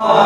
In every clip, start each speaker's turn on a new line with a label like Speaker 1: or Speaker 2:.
Speaker 1: আল্লাহ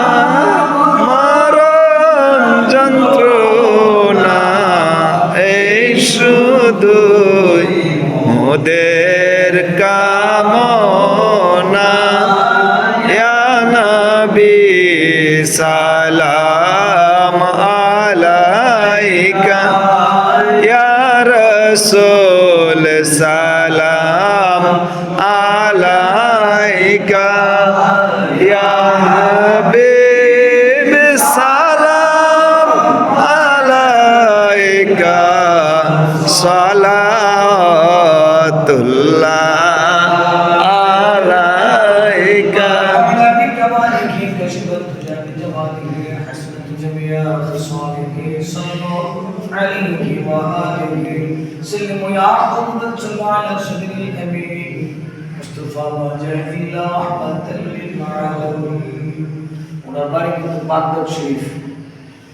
Speaker 2: রাসূল সালাম আলাইকা।
Speaker 1: بجمالك حسنت جميع خصالك صلوا عليك وآله سلموا يا عظمة صلوا على سيد الأمين مصطفى وجه الله رحمة للعالمين ওনার বাড়ি কিন্তু বাগদাদ শরীফ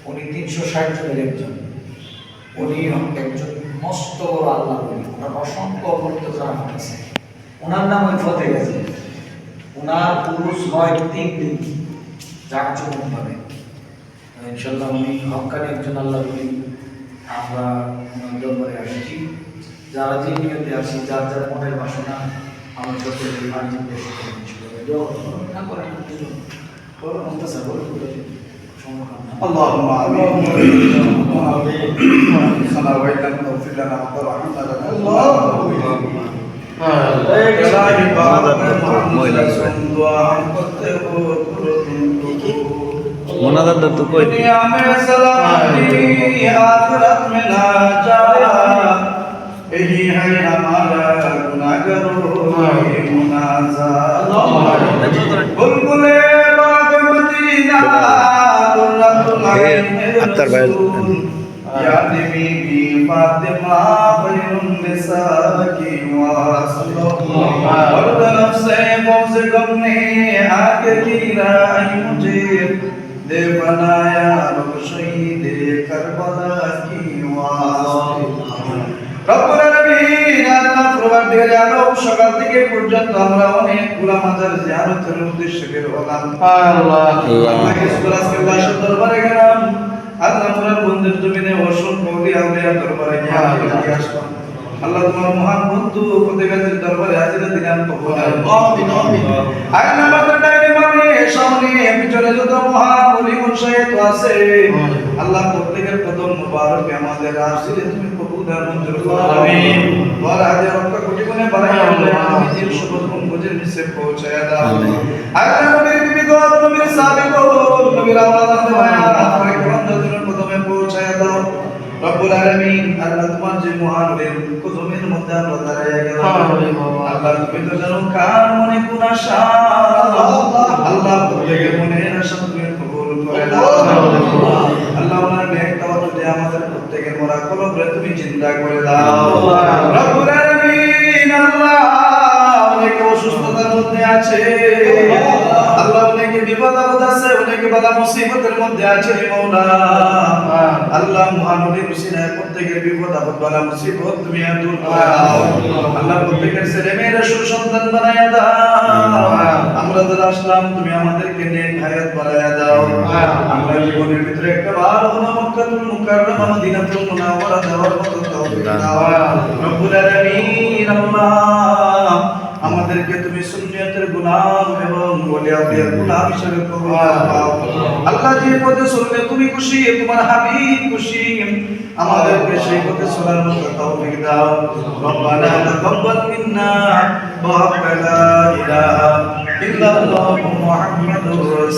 Speaker 1: উনি তিনশো ষাট জনের একজন উনি একজন মস্ত বড় আল্লাহ বলি ওনার অসংখ্য অবর্ত গ্রাম আছে ওনার নাম ওই ফতে গেছে ওনার পুরুষ হয় তিন দিন জাকজমক ভাবে ইনশাল্লাহ উনি হকানি একজন আল্লাহ বলি আমরা ওনার দরবারে আসছি যারা যে নিয়তে আসি যার যার মনের বাসনা আমরা সকলে বাণিজ্য পেশা করে না করেন বলুন মুস্তাসা বলুন সমস্যা না
Speaker 3: اللهم امين خنا ويلك اغفر لنا وارحمنا لنا اللهم الهي
Speaker 2: মোনাজাত তো কই দুনিয়া ভাই
Speaker 3: नफ्से फौज गम ने आके गिराई मुझे दे बनाया रुख शहीद करबला की वासलो রব্বুল আলামিন আল্লাহ প্রবাদের আলো সকাল থেকে পর্যন্ত আমরা অনেক গুলা মাজার জিয়ারতের উদ্দেশ্যে বের হলাম আল্লাহ আল্লাহ আজকে বাসা দরবারে গেলাম আল্লাহ তোমার বন্ধুর জমিনে অসংখ্য ওলিয়া আউলিয়া দরবারে গিয়ে হাজির হয়ে আসলাম আল্লাহ তোমার মহান বন্ধু ফতেগাজীর দরবারে হাজিরা দিলাম কবুল আমিন আমিন নামাজের টাইমে মানে সামনে পিছনে যত মহান ওলি মুর্শিদ আছে আল্লাহ প্রত্যেকের কদম মুবারক আমাদের আসলে তুমি কবুল মঞ্জুর করো। আমিন বল আজ রক্ত কোটি গুণে বাড়াই আল্লাহ আমি যে সুবত গম্বুজের নিচে পৌঁছায়া দাও। আল্লাহ নবীর বিবিগণ নবীর সাহাবীগণ নবীর আওলাদ আছে ভাই আমার কোরআন কদমে পৌঁছ রব্বুল আলামিন আল্লাহ তোমার যে মহানবীর কুদুমের মধ্যে আমরা দাঁড়াইয়া গেলাম। আল্লাহ তুমি তো জানো কার মনে কোন আশা। আল্লাহ প্রত্যেকের মনের আশা তুমি কবুল করে দাও আল্লাহ ওনার নেক তাওয়াজ্জুদে আমাদের প্রত্যেকের মরা কলবরে তুমি চিন্তা করে দাও। রব্বুল আলামিন আল্লাহ অনেকে অসুস্থতার মধ্যে আছে। আপদ আছে অনেকে বালা মুসিবতের মধ্যে আছে রে আল্লাহ মহানবীর উসিলায় প্রত্যেকের বিপদ আপদ বালা মুসিবত তুমি দূর করে আল্লাহ প্রত্যেকের ছেলে মেয়েরা সুসন্তান বানায়া দাও। আমরা যারা আসলাম তুমি আমাদেরকে নেক হায়াত বানায়া দাও। আমরা জীবনের ভিতরে একটা ভালো হলো মক্কাতুল মুকাররমা মদিনাতুল মুনাওয়ারা যাওয়ার মতো তৌফিক দাও। রব্বুল আলামিন আল্লাহ। আমাদেরকে তুমি সুন্নিয়তের গোলাম এবং ওলিয়াদের গুলাম হিসেবে কবুল করো আল্লাহ যে পথে চলবে তুমি খুশি তোমার হাবিব খুশি। আমাদেরকে সেই পথে চলার মতো তৌফিক দাও। রব্বানা তাকাব্বাল মিন্না ওয়া হাব্বানা ইলাহা ইল্লাল্লাহু মুহাম্মাদুর রাসূল।